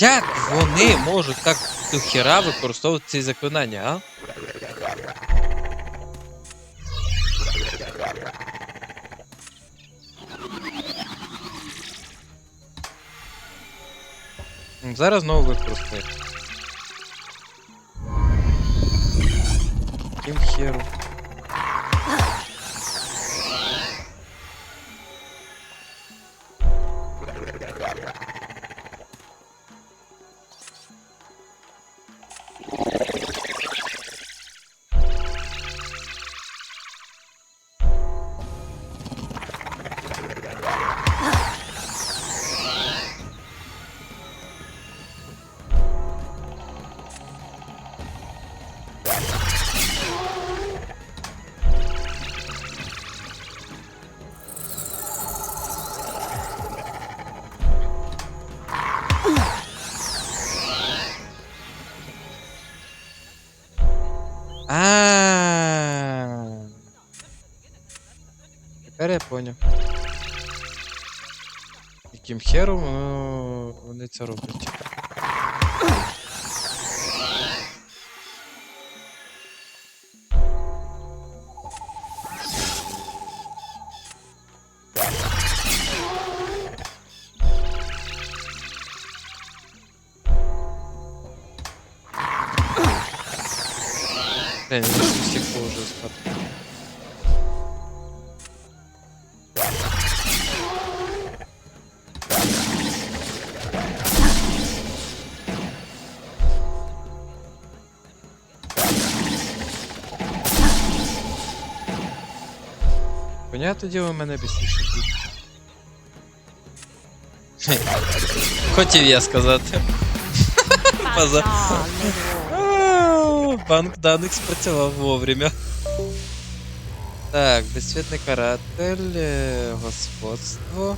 Як вони можуть так до хіра використовувати ці заклинання, а? Зараз знову використаю. Ким херу. А. Тепер я поняв. Яким хером вони це роблять. не стекло уже спад. Понятне діло, мене бісніше буде. Хотів я сказати. Поза. А, Банк даних спрацював вовремя. Так, безсвітний каратель, е, господство.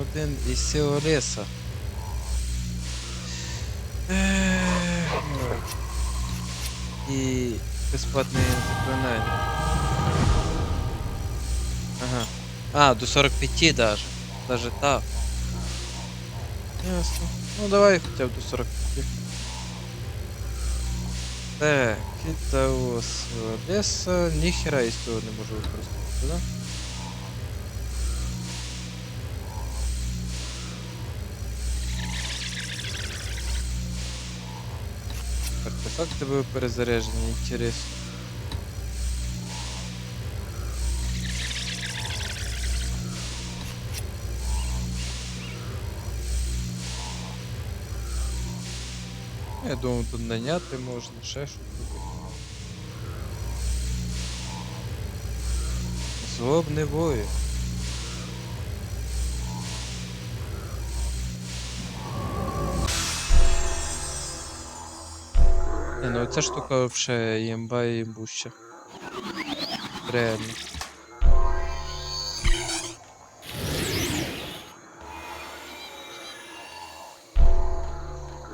Один із сил леса. Ех, ну. І безплатне заклинання. Ага. А, до 45 даже. Даже так. Ясно. Ну давай хотя бы до 45. Так, ітого з леса. Ніхера із цього не можу використовувати, да? Артефакти були перезаряжені, інтересно. Я думаю, тут наняти можна, ще щось. Злобний воїн. Не, ну ця штука вообще ємба і ємбуща. Реально.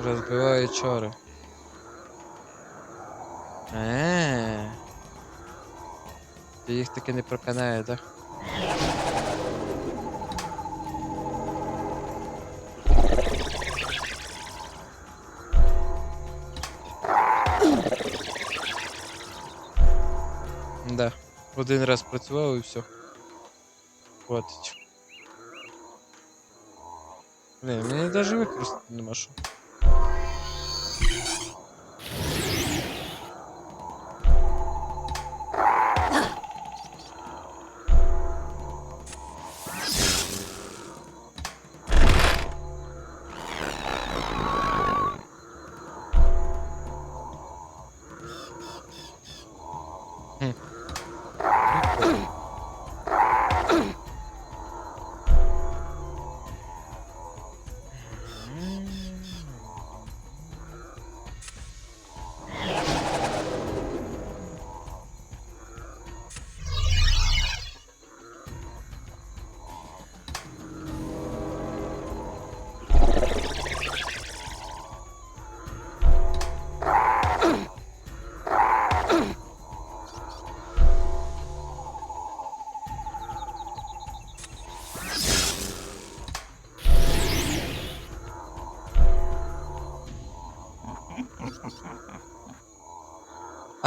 Розбиває чори. Е. Ти їх таки не проканає, так? Да. Один раз працював і все. Хватить. Блін, мені навіть використати нема що.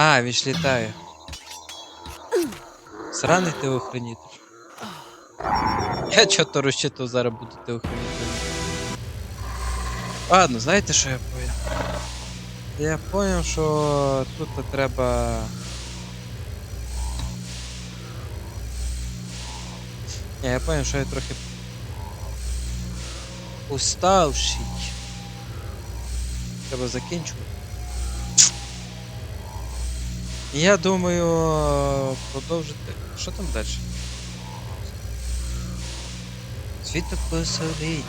А, він ж літає. Сраний ти охранітель. Я чого-то розчитував, зараз буду ти охранітель. Ладно, знаєте, що я поняв? Я поняв, що тут треба. Ні, я поняв, що я трохи уставший. Треба закінчувати. Я думаю продовжити. Що там далі? Світок посолить.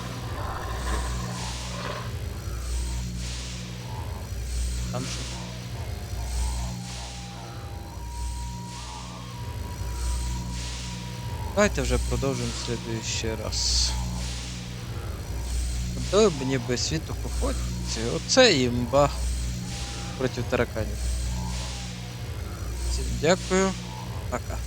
Там що? Давайте вже продовжимо в следующий раз. Дай мені би світу походці. Оце імба проти тараканів. Всім дякую. Пока.